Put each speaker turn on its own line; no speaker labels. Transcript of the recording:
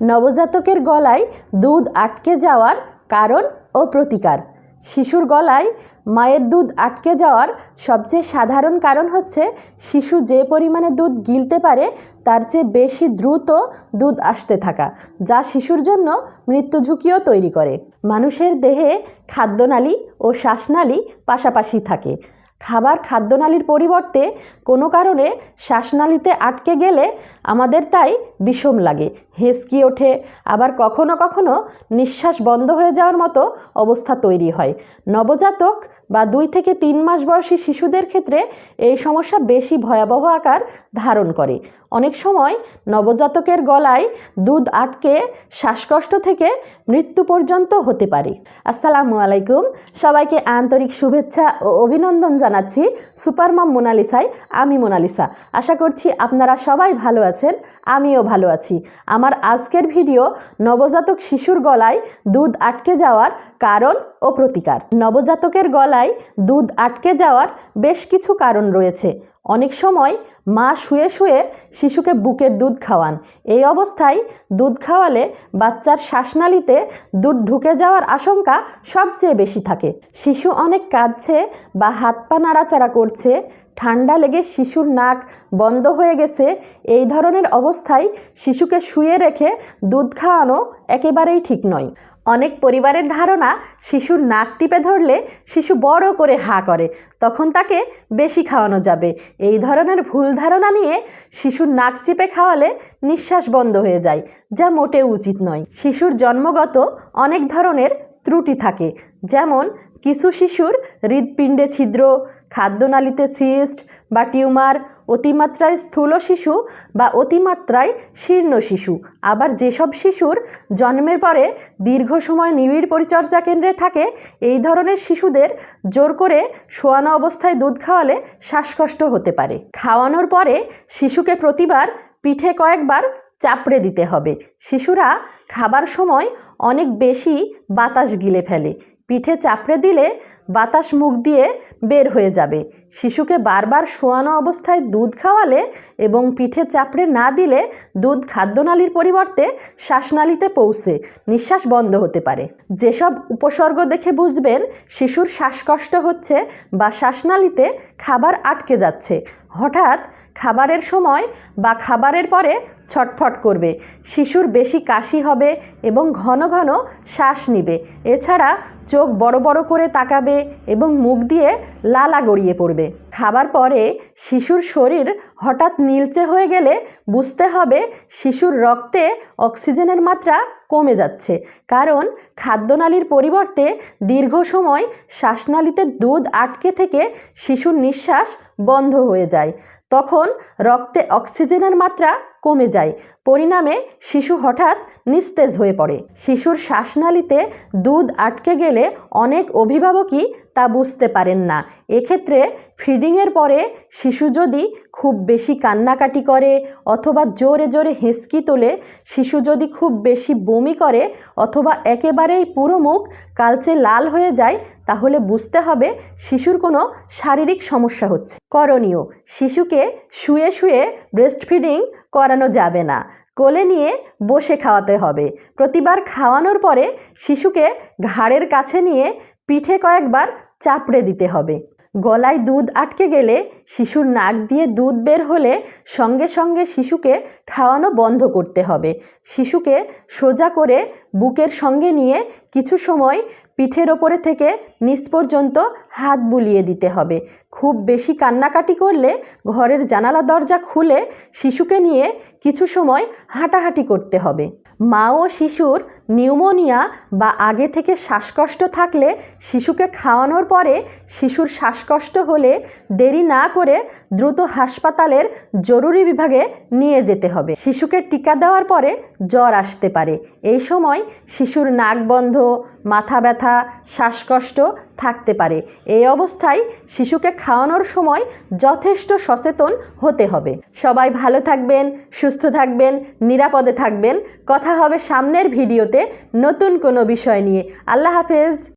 নবজাতকের গলায় দুধ আটকে যাওয়ার কারণ ও প্রতিকার। শিশুর গলায় মায়ের দুধ আটকে যাওয়ার সবচেয়ে সাধারণ কারণ হচ্ছে শিশু যে পরিমাণে দুধ গিলতে পারে, তার চেয়ে বেশি দ্রুত দুধ আসতে থাকা, যা শিশুর জন্য মৃত্যু ঝুঁকিও তৈরি করে। মানুষের দেহে খাদ্যনালী ও শ্বাসনালী পাশাপাশি থাকে। খাবার খাদ্যনালীর পরিবর্তে কোনো কারণে শ্বাসনালীতে আটকে গেলে আমাদের তাই বিষম লাগে, হেঁচকি ওঠে। আবার কখনো কখনো নিঃশ্বাস বন্ধ হয়ে যাওয়ার মতো অবস্থা তৈরি হয়। নবজাতক বা দুই থেকে তিন মাস বয়সী শিশুদের ক্ষেত্রে এই সমস্যা বেশি ভয়াবহ আকার ধারণ করে। অনেক সময় নবজাতকের গলায় দুধ আটকে শ্বাসকষ্ট থেকে মৃত্যু পর্যন্ত হতে পারে। আসসালামু আলাইকুম। সবাইকে আন্তরিক শুভেচ্ছা ও অভিনন্দন জানাচ্ছি সুপারমাম মোনালিসায়, আমি মোনালিসা। আশা করছি আপনারা সবাই ভালো আছেন, আমিও ভালো আছি। আমার আজকের ভিডিও নবজাতক শিশুর গলায় দুধ আটকে যাওয়ার কারণ ও প্রতিকার। নবজাতকের গলায় দুধ আটকে যাওয়ার বেশ কিছু কারণ রয়েছে। অনেক সময় মা শুয়ে শুয়ে শিশুকে বুকের দুধ খাওয়ান। এই অবস্থায় দুধ খাওয়ালে বাচ্চার শ্বাসনালীতে দুধ ঢুকে যাওয়ার আশঙ্কা সবচেয়ে বেশি থাকে। শিশু অনেক কাঁদছে বা হাত পা নাড়াচাড়া করছে, ঠান্ডা লেগে শিশুর নাক বন্ধ হয়ে গেছে। এই ধরনের অবস্থায় শিশুকে শুয়ে রেখে দুধ খাওয়ানো একেবারেই ঠিক নয়। অনেক পরিবারের ধারণা, শিশুর নাক টিপে ধরলে শিশু বড় করে হা করে, তখন তাকে বেশি খাওয়ানো যাবে। এই ধরনের ভুল ধারণা নিয়ে শিশুর নাক চিপে খাওয়ালে নিঃশ্বাস বন্ধ হয়ে যায়, যা মোটেও উচিত নয়। শিশুর জন্মগত অনেক ধরনের ত্রুটি থাকে, যেমন কিছু শিশুর হৃদপিণ্ডে ছিদ্র, খাদ্যনালীতে সিস্ট বা টিউমার, অতিমাত্রায় স্থূল শিশু বা অতিমাত্রায় শীর্ণ শিশু। আবার যেসব শিশুর জন্মের পরে দীর্ঘ সময় নিবিড় পরিচর্যা কেন্দ্রে থাকে, এই ধরনের শিশুদের জোর করে শোয়ানো অবস্থায় দুধ খাওয়ালে শ্বাসকষ্ট হতে পারে। খাওয়ানোর পরে শিশুকে প্রতিবার পিঠে কয়েকবার চাপড়ে দিতে হবে। শিশুরা খাবার সময় অনেক বেশি বাতাস গিলে ফেলে। পিঠে চাপড়ে দিলে বাতাস মুখ দিয়ে বের হয়ে যাবে। শিশুকে বারবার শোয়ানো অবস্থায় দুধ খাওয়ালে এবং পিঠে চাপড়ে না দিলে দুধ খাদ্যনালীর পরিবর্তে শ্বাসনালীতে পৌঁছে, নিঃশ্বাস বন্ধ হতে পারে। যেসব উপসর্গ দেখে বুঝবেন, শিশুর শ্বাসকষ্ট হচ্ছে বা শ্বাসনালীতে খাবার আটকে যাচ্ছে। হঠাৎ খাবারের সময় বা খাবারের পরে ছটফট করবে। শিশুর বেশি কাশি হবে এবং ঘন ঘন শ্বাস নিবে। এছাড়া চোখ বড় বড় করে তাকাবে এবং মুখ দিয়ে লালা গড়িয়ে পড়বে। খাবার পরে শিশুর শরীর হঠাৎ নীলচে হয়ে গেলে বুঝতে হবে শিশুর রক্তে অক্সিজেনের মাত্রা কমে যাচ্ছে। কারণ খাদ্যনালীর পরিবর্তে দীর্ঘ সময় শ্বাসনালীতে দুধ আটকে থেকে শিশুর নিঃশ্বাস বন্ধ হয়ে যায়। তখন রক্তে অক্সিজেনের মাত্রা কমে যায়। পরিণামে শিশু হঠাৎ নিস্তেজ হয়ে পড়ে। শিশুর শ্বাসনালীতে দুধ আটকে গেলে অনেক অভিভাবকই তা বুঝতে পারেন না। এক্ষেত্রে ফিডিংয়ের পরে শিশু যদি খুব বেশি কান্নাকাটি করে অথবা জোরে জোরে হেঁচকি তোলে, শিশু যদি খুব বেশি বমি করে অথবা একেবারেই পুরো মুখ কালচে লাল হয়ে যায়, তাহলে বুঝতে হবে শিশুর কোনো শারীরিক সমস্যা হচ্ছে। করণীয়, শিশুকে শুয়ে শুয়ে ব্রেস্ট ফিডিং করানো যাবে না। কোলে নিয়ে বসে খাওয়াতে হবে। প্রতিবার খাওয়ানোর পরে শিশুকে ঘাড়ের কাছে নিয়ে পিঠে কয়েকবার চাপড়ে দিতে হবে। গলায় দুধ আটকে গেলে শিশুর নাক দিয়ে দুধ বের হলে সঙ্গে সঙ্গে শিশুকে খাওয়ানো বন্ধ করতে হবে। শিশুকে সোজা করে বুকের সঙ্গে নিয়ে কিছু সময় পিঠের ওপরে থেকে নিচ পর্যন্ত হাত বুলিয়ে দিতে হবে। খুব বেশি কান্নাকাটি করলে ঘরের জানালা দরজা খুলে শিশুকে নিয়ে কিছু সময় হাঁটাহাঁটি করতে হবে। মা ও শিশুর নিউমোনিয়া বা আগে থেকে শ্বাসকষ্ট থাকলে শিশুকে খাওয়ানোর পরে শিশুর শ্বাসকষ্ট হলে দেরি না করে দ্রুত হাসপাতালের জরুরি বিভাগে নিয়ে যেতে হবে। শিশুকে টিকা দেওয়ার পরে জ্বর আসতে পারে। এই সময় শিশুর নাক বন্ধ, মাথা ব্যথা, শ্বাসকষ্ট থাকতে পারে। এই অবস্থায় শিশুকে খাওয়ানোর সময় যথেষ্ট সচেতন হতে হবে। সবাই ভালো থাকবেন, সুস্থ থাকবেন, নিরাপদে থাকবেন। কথা হবে সামনের ভিডিওতে নতুন কোনো বিষয় নিয়ে। আল্লাহ হাফেজ।